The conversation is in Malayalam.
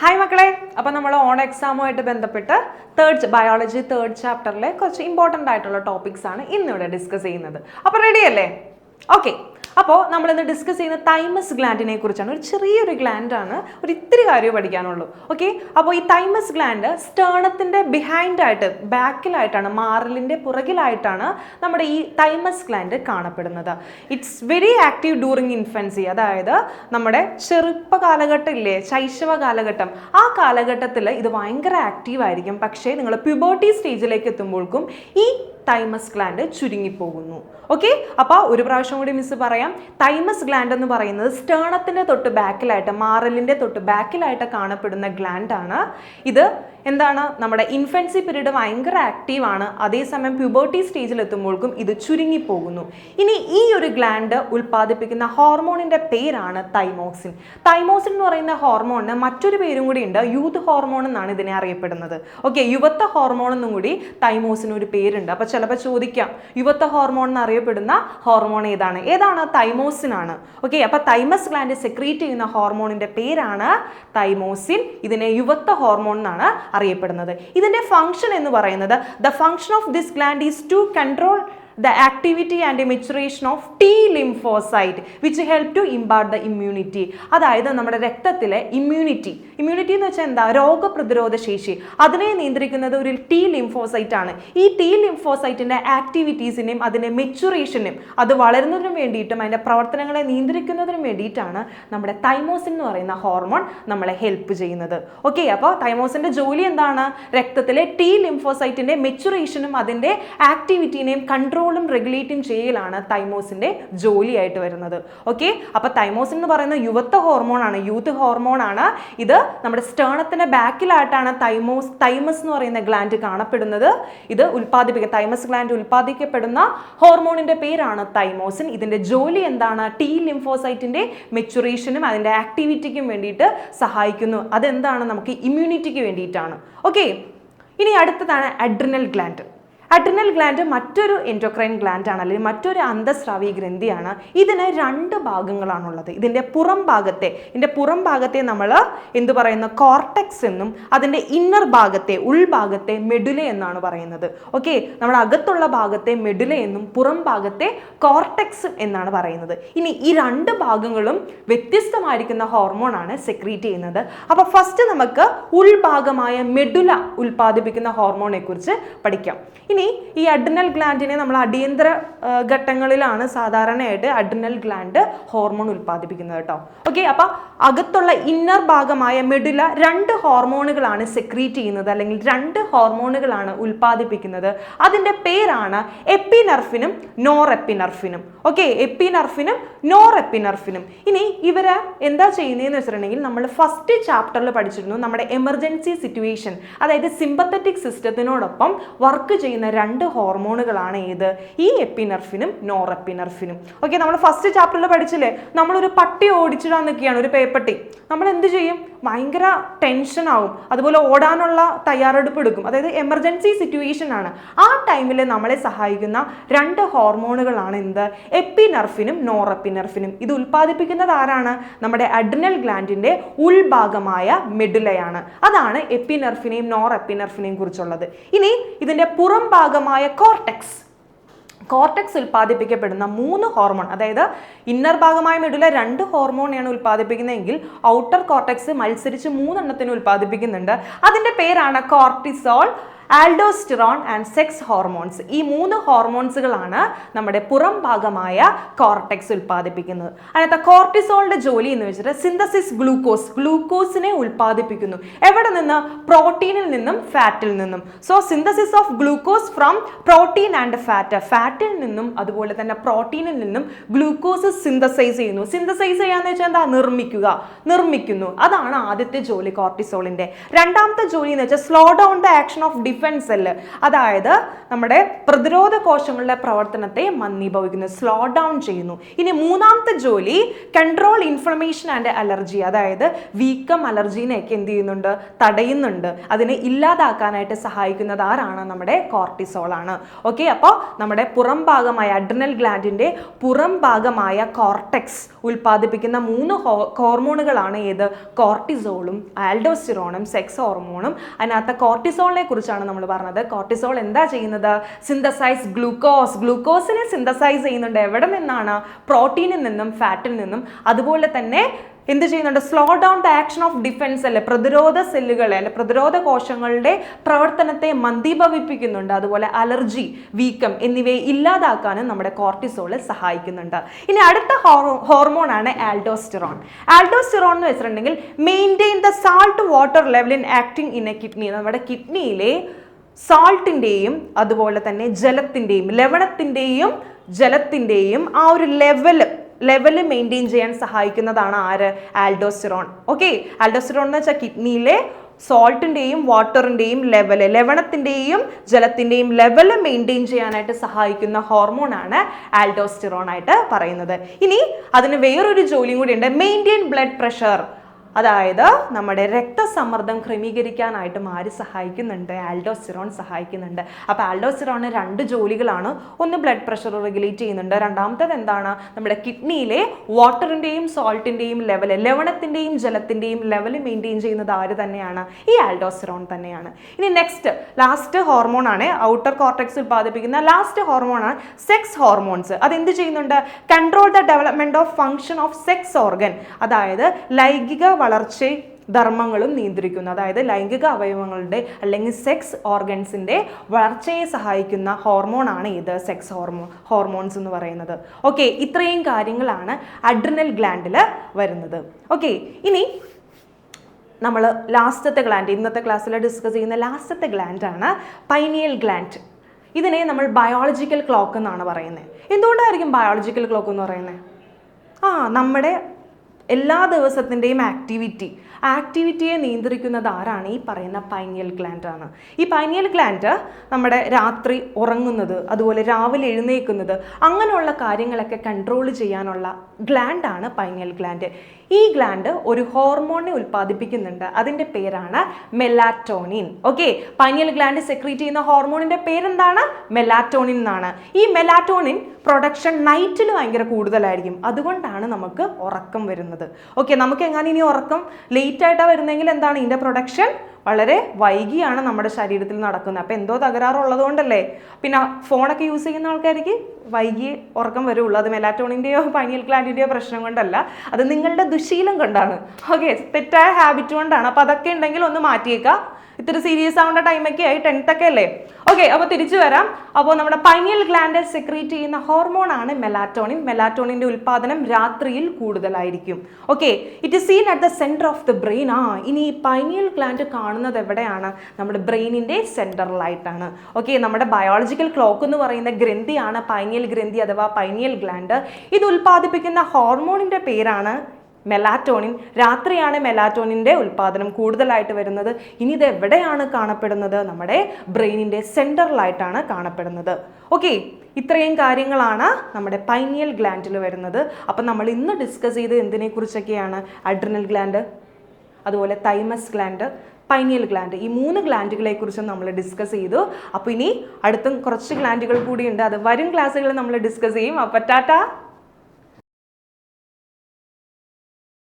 ഹായ് മക്കളെ. അപ്പോൾ നമ്മൾ ഓൺ എക്സാമുമായിട്ട് ബന്ധപ്പെട്ട് തേർഡ് ബയോളജി തേർഡ് ചാപ്റ്ററിലെ കുറച്ച് ഇമ്പോർട്ടന്റ് ആയിട്ടുള്ള ടോപ്പിക്സ് ആണ് ഇന്നിവിടെ ഡിസ്കസ് ചെയ്യുന്നത്. അപ്പോൾ റെഡിയല്ലേ ഓക്കെ അപ്പോൾ നമ്മളിന്ന് ഡിസ്കസ് ചെയ്യുന്ന തൈമസ് ഗ്ലാൻഡിനെ കുറിച്ചാണ്. ഒരു ചെറിയൊരു ഗ്ലാൻഡാണ് ഒരു ഇത്തിരി കാര്യം പഠിക്കാനുള്ളൂ. ഓക്കെ അപ്പോൾ ഈ തൈമസ് ഗ്ലാൻഡ് സ്റ്റേണത്തിന്റെ ബിഹൈൻഡായിട്ട് ബാക്കിലായിട്ടാണ് മാറലിന്റെ പുറകിലായിട്ടാണ് നമ്മുടെ ഈ തൈമസ് ഗ്ലാൻഡ് കാണപ്പെടുന്നത്. It's very active during infancy അതായത് നമ്മുടെ ചെറുപ്പ കാലഘട്ടം ഇല്ലേ ശൈശവ കാലഘട്ടം ആ കാലഘട്ടത്തിൽ ഇത് ഭയങ്കര ആക്റ്റീവ് ആയിരിക്കും. പക്ഷേ നിങ്ങൾ പ്യൂബേർട്ടി സ്റ്റേജിലേക്ക് എത്തുമ്പോഴേക്കും ഈ തൈമസ് ഗ്ലാൻഡ് ചുരുങ്ങിപ്പോകുന്നു. ഓക്കെ അപ്പോൾ ഒരു പ്രാവശ്യം കൂടി മിസ് പറയാം. തൈമസ് ഗ്ലാൻഡ് എന്ന് പറയുന്നത് സ്റ്റേണത്തിന്റെ തൊട്ട് ബാക്കിലായിട്ട് മാറലിന്റെ തൊട്ട് ബാക്കിലായിട്ട് കാണപ്പെടുന്ന ഗ്ലാൻഡ് ആണ്. ഇത് എന്താണ്? നമ്മുടെ ഇൻഫൻസി പീരീഡ് ഭയങ്കര ആക്റ്റീവ് ആണ്. അതേസമയം പ്യൂബേർട്ടി സ്റ്റേജിൽ എത്തുമ്പോഴേക്കും ഇത് ചുരുങ്ങിപ്പോകുന്നു. ഇനി ഈ ഒരു ഗ്ലാൻഡ് ഉൽപ്പാദിപ്പിക്കുന്ന ഹോർമോണിന്റെ പേരാണ് തൈമോസിൻ തൈമോസിൻ എന്ന് പറയുന്ന ഹോർമോണിന് മറ്റൊരു പേരും കൂടി ഉണ്ട്. യൂത്ത് ഹോർമോൺ എന്നാണ് ഇതിനെ അറിയപ്പെടുന്നത്. ഓക്കെ യുവത്വ ഹോർമോൺ എന്നും കൂടി തൈമോസിന് ഒരു പേരുണ്ട്. അപ്പോൾ ചിലപ്പോൾ ചോദിക്കാം. യുവത്വ ഹോർമോൺ എന്നറിയപ്പെടുന്ന ഹോർമോൺ ഏതാണ്? ഏതാണ്? തൈമോസിൻ ആണ് ഓക്കെ അപ്പോൾ തൈമസ് ഗ്ലാൻഡ് സെക്രീറ്റ് ചെയ്യുന്ന ഹോർമോണിന്റെ പേരാണ് തൈമോസിൻ ഇതിനെ യുവത്വ ഹോർമോൺ എന്നാണ് അറിയപ്പെടുന്നത്. ഇതിന്റെ ഫംഗ്ഷൻ എന്ന് പറയുന്നത് the function of this gland is to control the activity and maturation of T lymphocyte which help to impart the immunity അതായത് നമ്മുടെ രക്തത്തിലെ ഇമ്മ്യൂണിറ്റി ഇമ്മ്യൂണിറ്റി എന്ന് വെച്ചാൽ എന്താ? രോഗപ്രതിരോധ ശേഷി. അതിനെ നിയന്ത്രിക്കുന്നത് ഒരു ടി ലിംഫോസൈറ്റ് ആണ്. ഈ ടി ലിംഫോസൈറ്റിന്റെ ആക്ടിവിറ്റീസിനെയും അതിന്റെ മെച്ചുറേഷനും അത് വളരുന്നതിനും വേണ്ടിയിട്ടും അതിന്റെ പ്രവർത്തനങ്ങളെ നിയന്ത്രിക്കുന്നതിനും വേണ്ടിയിട്ടാണ് നമ്മുടെ തൈമോസിൻ എന്ന് പറയുന്ന ഹോർമോൺ നമ്മളെ ഹെൽപ്പ് ചെയ്യുന്നത്. ഓക്കെ അപ്പോൾ തൈമോസിന്റെ ജോലി എന്താണ്? രക്തത്തിലെ ടി ലിംഫോസൈറ്റിന്റെ മെച്ചുറേഷനും അതിന്റെ ആക്ടിവിറ്റീനെയും കൺട്രോളും റെഗുലേറ്റും ചെയ്യലാണ് തൈമോസിന്റെ ജോലിയായിട്ട് വരുന്നത്. ഓക്കെ അപ്പോൾ തൈമോസിൻ എന്ന് പറയുന്ന യുവത്വ ഹോർമോണാണ് യൂത്ത് ഹോർമോൺ ആണ് ഇത് നമ്മുടെ സ്റ്റേണത്തിന്റെ ബാക്കിലായിട്ടാണ് തൈമോസ് തൈമസ് എന്ന് പറയുന്ന ഗ്ലാൻഡ് കാണപ്പെടുന്നത്. ഇത് ഉൽപ്പാദിപ്പിക്കുക തൈമസ് ഗ്ലാൻഡ് ഉൽപ്പാദിക്കപ്പെടുന്ന ഹോർമോണിന്റെ പേരാണ് തൈമോസിൻ ഇതിന്റെ ജോലി എന്താണ്? ടി ലിംഫോസൈറ്റിന്റെ മെച്ചുറേഷനും അതിന്റെ ആക്ടിവിറ്റിക്കും വേണ്ടിയിട്ട് സഹായിക്കുന്നു. അതെന്താണ്? നമുക്ക് ഇമ്മ്യൂണിറ്റിക്ക് വേണ്ടിയിട്ടാണ്. ഓക്കെ ഇനി അടുത്തതാണ് അഡ്രിനൽ ഗ്ലാൻഡ് അഡ്രിനൽ ഗ്ലാൻഡ് മറ്റൊരു എൻഡോക്രൈൻ ഗ്ലാൻഡ് ആണ് അല്ലെങ്കിൽ മറ്റൊരു അന്തസ്രാവി ഗ്രന്ഥിയാണ്. ഇതിന് രണ്ട് ഭാഗങ്ങളാണുള്ളത്. ഇതിന്റെ പുറം ഭാഗത്തെ ഇതിന്റെ പുറം ഭാഗത്തെ നമ്മൾ എന്തു പറയുന്ന? കോർട്ടെക്സ് എന്നും അതിന്റെ ഇന്നർ ഭാഗത്തെ ഉൾഭാഗത്തെ മെഡുല എന്നാണ് പറയുന്നത്. ഓക്കെ നമ്മുടെ അകത്തുള്ള ഭാഗത്തെ മെഡുല എന്നും പുറം ഭാഗത്തെ കോർട്ടെക്സ് എന്നാണ് പറയുന്നത്. ഇനി ഈ രണ്ട് ഭാഗങ്ങളും വ്യത്യസ്തമായിരിക്കുന്ന ഹോർമോണാണ് സെക്രീറ്റ് ചെയ്യുന്നത്. അപ്പോൾ ഫസ്റ്റ് നമുക്ക് ഉൾഭാഗമായ മെഡുല ഉൽപ്പാദിപ്പിക്കുന്ന ഹോർമോണെക്കുറിച്ച് പഠിക്കാം. ഇനി ഈ അഡ്രിനൽ ഗ്ലാൻഡിനെ നമ്മൾ അടിയന്തര ഘട്ടങ്ങളിലാണ് സാധാരണയായിട്ട് അഡ്രിനൽ ഗ്ലാൻഡ് ഹോർമോൺ ഉൽപ്പാദിപ്പിക്കുന്നത് കേട്ടോ ഓക്കെ അപ്പൊ അകത്തുള്ള ഇന്നർ ഭാഗമായ മെഡുല രണ്ട് ഹോർമോണുകളാണ് സെക്രീറ്റ് ചെയ്യുന്നത് അല്ലെങ്കിൽ രണ്ട് ഹോർമോണുകളാണ് ഉൽപ്പാദിപ്പിക്കുന്നത്. അതിന്റെ പേരാണ് എപ്പിനർഫിനും നോർ എപ്പിനർഫിനും ഓക്കെ എപ്പിനർഫിനും നോർ എപ്പിനർഫിനും ഇനി ഇവരെ എന്താ ചെയ്യുന്നതെന്ന് വെച്ചിട്ടുണ്ടെങ്കിൽ നമ്മൾ ഫസ്റ്റ് ചാപ്റ്ററിൽ പഠിച്ചിരുന്നു നമ്മുടെ എമർജൻസി സിറ്റുവേഷൻ അതായത് സിമ്പത്തറ്റിക് സിസ്റ്റത്തിനോടൊപ്പം വർക്ക് ചെയ്യുന്ന രണ്ട് ഹോർമോണുകളാണ് ഏത്? ഈ എപ്പിനർഫിനും നോർ എപ്പിനർഫിനും ഓക്കെ നമ്മൾ ഫസ്റ്റ് ചാപ്റ്ററിൽ പഠിച്ചില്ലേ? നമ്മളൊരു പട്ടി ഓടിച്ചിടാൻ നിൽക്കുകയാണ് ഒരു പേപ്പട്ടി നമ്മൾ എന്ത് ചെയ്യും? ഭയങ്കര ടെൻഷൻ ആവും. അതുപോലെ ഓടാനുള്ള തയ്യാറെടുപ്പ് എടുക്കും. അതായത് എമർജൻസി സിറ്റുവേഷൻ ആണ്. ആ ടൈമിൽ നമ്മളെ സഹായിക്കുന്ന രണ്ട് ഹോർമോണുകളാണ് എന്ത്? എപ്പിനർഫിനും നോറെപ്പിനർഫിനും. ഇത് ഉൽപ്പാദിപ്പിക്കുന്നത് ആരാണ്? നമ്മുടെ അഡ്രിനൽ ഗ്ലാൻഡിന്റെ ഉൾഭാഗമായ മെഡുലയാണ് അതാണ് എപ്പിനർഫിനെയും നോറെപ്പിനർഫിനെയും കുറിച്ചുള്ളത്. ഇനി ഇതിന്റെ പുറം ഭാഗമായ കോർട്ടെക്സ് കോർട്ടെക്സ് ഉൽപ്പാദിപ്പിക്കപ്പെടുന്ന മൂന്ന് ഹോർമോൺ അതായത് ഇന്നർ ഭാഗമായ മെഡുല രണ്ട് ഹോർമോണെയാണ് ഉൽപ്പാദിപ്പിക്കുന്നതെങ്കിൽ ഔട്ടർ കോർട്ടെക്സ് മത്സരിച്ച് മൂന്നെണ്ണത്തിന് ഉൽപ്പാദിപ്പിക്കുന്നുണ്ട്. അതിന്റെ പേരാണ് cortisol aldosterone and sex hormones. ഈ മൂന്ന് ഹോർമോൺസുകളാണ് നമ്മുടെ പുറം ഭാഗമായ കോർട്ടെക്സ് ഉൽപ്പാദിപ്പിക്കുന്നത്. അതിനകത്ത് കോർട്ടിസോളിന്റെ ജോലി എന്ന് വെച്ചിട്ട് സിന്തസിസ് ഗ്ലൂക്കോസ് ഗ്ലൂക്കോസിനെ ഉൽപ്പാദിപ്പിക്കുന്നു. എവിടെ നിന്ന്? പ്രോട്ടീനിൽ നിന്നും ഫാറ്റിൽ നിന്നും. So synthesis of glucose from protein and fat ഫാറ്റിൽ നിന്നും അതുപോലെ തന്നെ പ്രോട്ടീനിൽ നിന്നും ഗ്ലൂക്കോസ് സിന്തസൈസ് ചെയ്യുന്നു. സിന്തസൈസ് ചെയ്യാന്ന് വെച്ചാൽ എന്താ? നിർമ്മിക്കുക. നിർമ്മിക്കുന്നു. അതാണ് ആദ്യത്തെ ജോലി കോർട്ടിസോളിന്റെ രണ്ടാമത്തെ ജോലി എന്ന് വെച്ചാൽ slow down the action of defence cell അതായത് നമ്മുടെ പ്രതിരോധ കോശങ്ങളുടെ പ്രവർത്തനത്തെ മന്ദീഭവിക്കുന്നു സ്ലോ ഡൗൺ ചെയ്യുന്നു. ഇനി മൂന്നാമത്തെ ജോലി കൺട്രോൾ ഇൻഫ്ലമേഷൻ ആൻഡ് അലർജി അതായത് വീക്കം അലർജീനെയൊക്കെ എന്ത് ചെയ്യുന്നുണ്ട്? തടയുന്നുണ്ട്. അതിനെ ഇല്ലാതാക്കാനായിട്ട് സഹായിക്കുന്നത് ആരാണ്? നമ്മുടെ കോർട്ടിസോൾ ആണ്. ഓക്കെ അപ്പോൾ നമ്മുടെ പുറം ഭാഗമായ അഡ്രിനൽ ഗ്ലാൻഡിന്റെ പുറം ഭാഗമായ കോർട്ടെക്സ് ഉൽപ്പാദിപ്പിക്കുന്ന മൂന്ന് ഹോർമോണുകളാണ് ഏത്? കോർട്ടിസോളും ആൽഡോസ്റ്റിറോണും സെക്സ് ഹോർമോണും അതിനകത്ത് കോർട്ടിസോളിനെ കുറിച്ചാണ് നമ്മൾ പറഞ്ഞത്. കോർട്ടിസോൾ എന്താ ചെയ്യുന്നത്? സിന്തസൈസ് ഗ്ലൂക്കോസ് ഗ്ലൂക്കോസിനെ സിന്തസൈസ് ചെയ്യുന്നുണ്ട്. എവിടെ നിന്നാണ് പ്രോട്ടീനിൽ നിന്നും ഫാറ്റിൽ നിന്നും. അതുപോലെ തന്നെ എന്ത് ചെയ്യുന്നുണ്ട്? Slow down the action of defence അല്ലെ? പ്രതിരോധ സെല്ലുകളെ അല്ലെ? പ്രതിരോധ കോശങ്ങളുടെ പ്രവർത്തനത്തെ മന്ദീഭവിപ്പിക്കുന്നുണ്ട്. അതുപോലെ അലർജി വീക്കം എന്നിവയെ ഇല്ലാതാക്കാനും നമ്മുടെ കോർട്ടിസോൾ സഹായിക്കുന്നുണ്ട്. ഇനി അടുത്ത ഹോർമോൺ ആണ് ആൽഡോസ്റ്റിറോൺ ആൽഡോസ്റ്റിറോൺ എന്ന് വെച്ചിട്ടുണ്ടെങ്കിൽ maintain the salt water level in acting in a kidney നമ്മുടെ കിഡ്നിയിലെ സാൾട്ടിന്റെയും അതുപോലെ തന്നെ ജലത്തിന്റെയും ലവണത്തിന്റെയും ജലത്തിന്റെയും ആ ഒരു ലെവൽ ലെവൽ മെയിന്റെയിൻ ചെയ്യാൻ സഹായിക്കുന്നതാണ് ആര്? ആൽഡോസ്റ്റിറോൺ ഓക്കെ ആൽഡോസ്റ്റിറോൺ എന്ന് വെച്ചാൽ കിഡ്നിയിലെ സോൾട്ടിന്റെയും വാട്ടറിന്റെയും ലെവൽ ലവണത്തിന്റെയും ജലത്തിന്റെയും ലെവൽ മെയിന്റെയിൻ ചെയ്യാനായിട്ട് സഹായിക്കുന്ന ഹോർമോണാണ് ആൽഡോസ്റ്റിറോൺ ആയിട്ട് പറയുന്നത്. ഇനി അതിന് വേറൊരു ജോലിയും കൂടി ഉണ്ട്. മെയിന്റെയിൻ ബ്ലഡ് പ്രഷർ അതായത് നമ്മുടെ രക്തസമ്മർദ്ദം ക്രമീകരിക്കാനായിട്ടും ആര് സഹായിക്കുന്നുണ്ട് ആൽഡോസിറോൺ സഹായിക്കുന്നുണ്ട്. അപ്പോൾ ആൽഡോസിറോണ് രണ്ട് ജോലികളാണ്. ഒന്ന് ബ്ലഡ് പ്രഷർ റെഗുലേറ്റ് ചെയ്യുന്നുണ്ട്. രണ്ടാമത്തത് എന്താണ്? നമ്മുടെ കിഡ്നിയിലെ വാട്ടറിന്റെയും സോൾട്ടിന്റെയും ലെവൽ ലവണത്തിന്റെയും ജലത്തിന്റെയും ലെവൽ മെയിന്റെയിൻ ചെയ്യുന്നത് ആര് തന്നെയാണ്? ഈ ആൽഡോസിറോൺ തന്നെയാണ്. ഇനി നെക്സ്റ്റ് ലാസ്റ്റ് ഹോർമോൺ ആണ് ഔട്ടർ കോർട്ടക്സ് ഉൽപ്പാദിപ്പിക്കുന്ന ലാസ്റ്റ് ഹോർമോണാണ് സെക്സ് ഹോർമോൺസ്. അതെന്ത് ചെയ്യുന്നുണ്ട്? Control the development of function of sex organ. അതായത് ലൈംഗിക വളർച്ച ധർമ്മങ്ങളും നിയന്ത്രിക്കുന്നു. അതായത് ലൈംഗിക അവയവങ്ങളുടെ അല്ലെങ്കിൽ സെക്സ് ഓർഗൻസിന്റെ വളർച്ചയെ സഹായിക്കുന്ന ഹോർമോണാണ് ഇത് സെക്സ് ഹോർമോൺ ഹോർമോൺസ് എന്ന് പറയുന്നത്. ഓക്കെ ഇത്രയും കാര്യങ്ങളാണ് അഡ്രിനൽ ഗ്ലാൻഡിൽ വരുന്നത്. ഓക്കെ ഇനി നമ്മൾ ലാസ്റ്റത്തെ ഗ്ലാൻഡ് ഇന്നത്തെ ക്ലാസ്സിൽ ഡിസ്കസ് ചെയ്യുന്ന ലാസ്റ്റത്തെ ഗ്ലാൻഡാണ് പൈനിയൽ ഗ്ലാൻഡ് ഇതിനെ നമ്മൾ ബയോളജിക്കൽ ക്ലോക്ക് എന്നാണ് പറയുന്നത്. എന്തുകൊണ്ടായിരിക്കും ബയോളജിക്കൽ ക്ലോക്ക് എന്ന് പറയുന്നത്? ആ നമ്മുടെ എല്ലാ ദിവസത്തിന്റെയും ആക്ടിവിറ്റി ആക്ടിവിറ്റിയെ നിയന്ത്രിക്കുന്നത് ആരാണ്? ഈ പറയുന്ന പൈനിയൽ ഗ്ലാൻഡ് ആണ്. ഈ പൈനിയൽ ഗ്ലാൻഡ് നമ്മുടെ രാത്രി ഉറങ്ങുന്നത് അതുപോലെ രാവിലെ എഴുന്നേൽക്കുന്നത് അങ്ങനെയുള്ള കാര്യങ്ങളൊക്കെ കൺട്രോൾ ചെയ്യാനുള്ള ഗ്ലാൻഡാണ് പൈനിയൽ ഗ്ലാൻഡ് ഈ ഗ്ലാൻഡ് ഒരു ഹോർമോണിനെ ഉൽപ്പാദിപ്പിക്കുന്നുണ്ട്. അതിന്റെ പേരാണ് melatonin okay pineal gland secrete ചെയ്യുന്ന ഹോർമോണിന്റെ പേരെന്താണ്? മെലാറ്റോണിൻ എന്നാണ്. ഈ മെലാറ്റോണിൻ പ്രൊഡക്ഷൻ നൈറ്റിൽ ഭയങ്കര കൂടുതലായിരിക്കും. അതുകൊണ്ടാണ് നമുക്ക് ഉറക്കം വരുന്നത്. ഓക്കെ നമുക്ക് എങ്ങനെ ഇനി ഉറക്കം? ലേറ്റ് ആയിട്ടാ വരുന്നെങ്കിൽ എന്താണ് ഇതിന്റെ പ്രൊഡക്ഷൻ വളരെ വൈകിയാണ് നമ്മുടെ ശരീരത്തിൽ നടക്കുന്നത്. അപ്പോൾ എന്തോ തകരാറുള്ളത് കൊണ്ടല്ലേ പിന്നെ ഫോണൊക്കെ യൂസ് ചെയ്യുന്ന ആൾക്കാർക്ക് വൈകി ഉറക്കം വരുള്ളൂ. അത് മെലാറ്റോണിന്റെയോ പൈനിയൽ ഗ്ലാൻഡിന്റെയോ പ്രശ്നം കൊണ്ടല്ല. അത് നിങ്ങളുടെ ദുശീലം കൊണ്ടാണ്. ഓക്കെ തെറ്റായ ഹാബിറ്റ് കൊണ്ടാണ്. അപ്പോൾ അതൊക്കെ ഉണ്ടെങ്കിൽ ഒന്ന് മാറ്റിയേക്കാം. ഇത്തിരി സീരിയസ് ആവേണ്ട ടൈമൊക്കെ ആയി ടെൻത്ത് ഒക്കെ അല്ലേ? ഓക്കെ അപ്പോൾ തിരിച്ചു വരാം. അപ്പോൾ നമ്മുടെ പൈനിയൽ ഗ്ലാൻഡ് സെക്രീറ്റ് ചെയ്യുന്ന ഹോർമോൺ ആണ് മെലാറ്റോണിൻ മെലാറ്റോണിന്റെ ഉൽപ്പാദനം രാത്രിയിൽ കൂടുതലായിരിക്കും. Okay it is seen at the centre of the brain ആ ഇനി ഈ പൈനിയൽ ഗ്ലാൻഡ് കാണുന്നത് എവിടെയാണ്? നമ്മുടെ ബ്രെയിനിന്റെ സെന്ററിലായിട്ടാണ് ഓക്കെ നമ്മുടെ ബയോളജിക്കൽ ക്ലോക്ക് എന്ന് പറയുന്ന ഗ്രന്ഥിയാണ് പൈനിയൽ ഗ്രന്ഥി അഥവാ പൈനിയൽ ഗ്ലാൻഡ് ഇത് ഉൽപ്പാദിപ്പിക്കുന്ന ഹോർമോണിന്റെ പേരാണ് മെലാറ്റോണിൻ. രാത്രിയാണ് മെലാറ്റോണിന്റെ ഉൽപ്പാദനം കൂടുതലായിട്ട് വരുന്നത്. ഇനി ഇത് എവിടെയാണ് കാണപ്പെടുന്നത്? നമ്മുടെ ബ്രെയിനിന്റെ സെന്ററിലായിട്ടാണ് കാണപ്പെടുന്നത്. ഓക്കെ ഇത്രയും കാര്യങ്ങളാണ് നമ്മുടെ പൈനിയൽ ഗ്ലാൻഡിൽ വരുന്നത്. അപ്പം നമ്മൾ ഇന്ന് ഡിസ്കസ് ചെയ്ത് എന്തിനെ കുറിച്ചൊക്കെയാണ് അഡ്രിനൽ ഗ്ലാൻഡ് അതുപോലെ തൈമസ് ഗ്ലാൻഡ് പൈനിയൽ ഗ്ലാൻഡ്. ഈ മൂന്ന് ഗ്ലാൻഡുകളെ കുറിച്ചും നമ്മൾ ഡിസ്കസ് ചെയ്തു. അപ്പോൾ ഇനി അടുത്തും കുറച്ച് ഗ്ലാൻഡുകൾ കൂടിയുണ്ട്. അത് വരും ക്ലാസ്സുകളിൽ നമ്മൾ ഡിസ്കസ് ചെയ്യും. അപ്പോൾ ടാറ്റ!